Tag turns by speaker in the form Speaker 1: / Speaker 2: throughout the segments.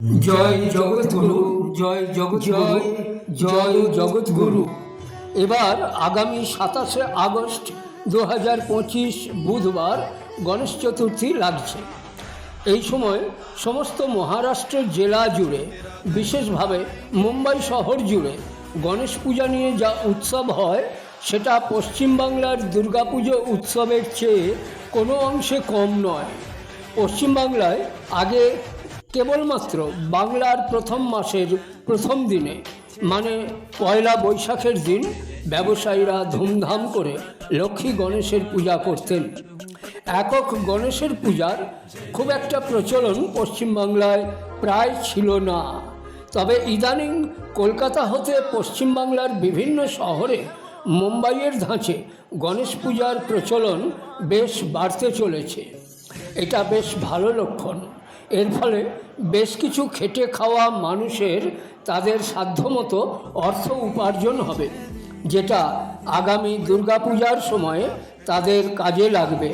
Speaker 1: জয় জগৎগুরু জয় জগৎ জয় জয় জগৎগুরু। এবার আগামী সাতাশে আগস্ট দু হাজার পঁচিশ বুধবার গণেশ চতুর্থী লাগছে। এই সময় সমস্ত মহারাষ্ট্রের জেলা জুড়ে বিশেষভাবে মুম্বাই শহর জুড়ে গণেশ পূজা নিয়ে যা উৎসব হয় সেটা পশ্চিমবাংলার দুর্গাপুজো উৎসবের চেয়ে কোনো অংশে কম নয়। পশ্চিমবাংলায় আগে কেবলমাত্র বাংলার প্রথম মাসের প্রথম দিনে মানে পয়লা বৈশাখের দিন ব্যবসায়ীরা ধুমধাম করে লক্ষ্মী গণেশের পূজা করতেন। একক গণেশের পূজার খুব একটা প্রচলন পশ্চিমবাংলায় প্রায় ছিল না। তবে ইদানিং কলকাতা হতে পশ্চিমবাংলার বিভিন্ন শহরে মুম্বাইয়ের ধাঁচে গণেশ পূজার প্রচলন বেশ বাড়তে চলেছে। এটা বেশ ভালো লক্ষণ। এর ফলে বেশ কিছু খেটে খাওয়া মানুষের তাদের সাধ্যমতো অর্থ উপার্জন হবে, যেটা আগামী দুর্গাপূজার সময়ে তাদের কাজে লাগবে।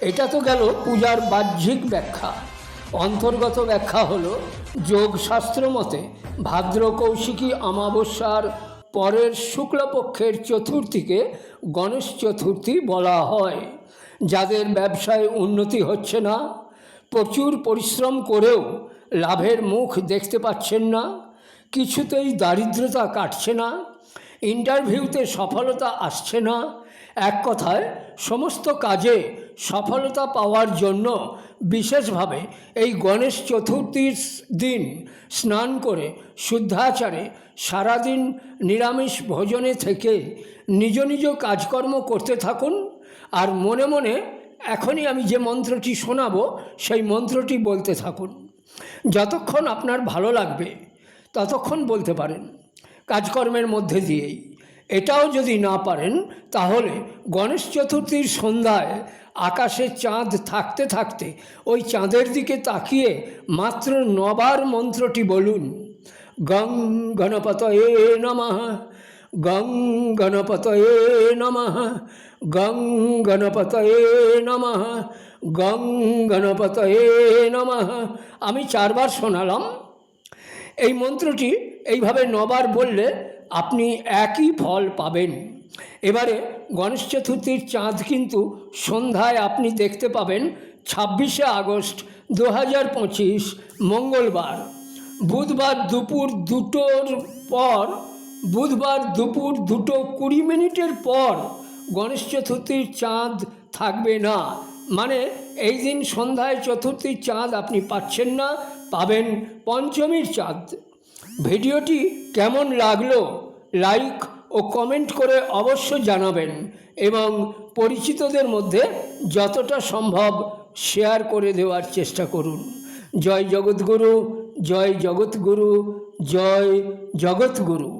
Speaker 1: এটা তো গেল পূজার বাহ্যিক ব্যাখ্যা। অন্তর্গত ব্যাখ্যা হলো, যোগশাস্ত্র মতে ভাদ্র কৌশিকী অমাবস্যার পরের শুক্লপক্ষের চতুর্থীকে গণেশ চতুর্থী বলা হয়। যাদের ব্যবসায় উন্নতি হচ্ছে না প্রচুর পরিশ্রম করেও লাভের মুখ দেখতে পাচ্ছেন না, কিছুতেই দারিদ্রতা কাটছে না, ইন্টারভিউতে সফলতা আসছে না, এক কথায় সমস্ত কাজে সফলতা পাওয়ার জন্য বিশেষভাবে এই গণেশ চতুর্থীর দিন স্নান করে শুদ্ধাচারে সারাদিন নিরামিষ ভোজনে থেকে নিজ নিজ কাজকর্ম করতে থাকুন, আর মনে মনে এখনই আমি যে মন্ত্রটি শোনাবো, সেই মন্ত্রটি বলতে থাকুন। যতক্ষণ আপনার ভালো লাগবে, ততক্ষণ বলতে পারেন। কাজকর্মের মধ্যে দিয়েই। এটাও যদি না পারেন, তাহলে গণেশ চতুর্থীর সন্ধ্যায় আকাশে চাঁদ থাকতে থাকতে, ওই চাঁদের দিকে তাকিয়ে মাত্র নবার মন্ত্রটি বলুন। গং গণপতয়ে নমঃ। গং গণপতয়ে নমঃ গং গণপতয়ে নমঃ গং গণপতয়ে নমঃ। আমি চারবার শোনালাম। এই মন্ত্রটি এইভাবে নবার বললে আপনি একই ফল পাবেন। এবারে গণেশ চতুর্থীর চাঁদ কিন্তু সন্ধ্যায় আপনি দেখতে পাবেন ছাব্বিশে আগস্ট দু হাজার পঁচিশ মঙ্গলবার। বুধবার দুপুর দুটোর পর বুধবার দুপুর দুটো কুড়ি মিনিটের পর গণেশ চতুর্থীর চাঁদ থাকবে না। মানে এই দিন সন্ধ্যায় চতুর্থীর চাঁদ আপনি পাচ্ছেন না, পাবেন পঞ্চমীর চাঁদ। ভিডিওটি কেমন লাগল লাইক ও কমেন্ট করে অবশ্য জানাবেন এবং পরিচিতদের মধ্যে যতটা সম্ভব শেয়ার করে দেওয়ার চেষ্টা করুন। জয় জগৎগুরু জয় জগৎগুরু জয় জগৎগুরু।